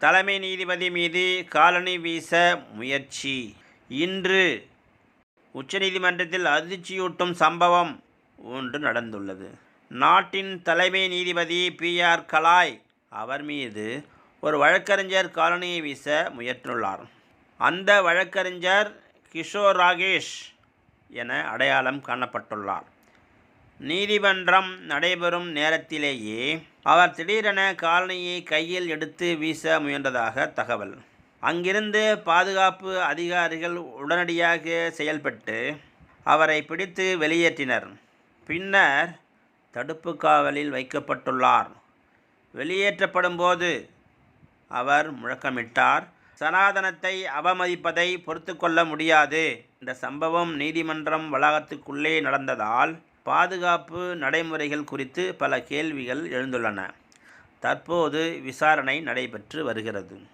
தலைமை நீதிபதி மீது காலனி வீச முயற்சி. இன்று உச்சநீதிமன்றத்தில் அதிர்ச்சியூட்டும் சம்பவம் ஒன்று நடந்துள்ளது. நாட்டின் தலைமை நீதிபதி பி. ஆர். கலாய் அவர் மீது ஒரு வழக்கறிஞர் காலனியை வீச முயற்றுள்ளார் அந்த வழக்கறிஞர் கிஷோர் ராகேஷ் என அடையாளம் காணப்பட்டுள்ளார். நீதிமன்றம் நடைபெறும் நேரத்திலேயே அவர் திடீரென காலனியை கையில் எடுத்து வீச முயன்றதாக தகவல். அங்கிருந்து பாதுகாப்பு அதிகாரிகள் உடனடியாக செயல்பட்டு அவரை பிடித்து வெளியேற்றினர். பின்னர் தடுப்பு காவலில் வைக்கப்பட்டுள்ளார். வெளியேற்றப்படும் போது அவர் முழக்கமிட்டார். சனாதனத்தை அவமதிப்பதை பொறுத்து கொள்ள முடியாது. இந்த சம்பவம் நீதிமன்றம் வளாகத்துக்குள்ளே நடந்ததால் பாதுகாப்பு நடைமுறைகள் குறித்து பல கேள்விகள் எழுந்துள்ளன. தற்போது விசாரணை நடைபெற்று வருகிறது.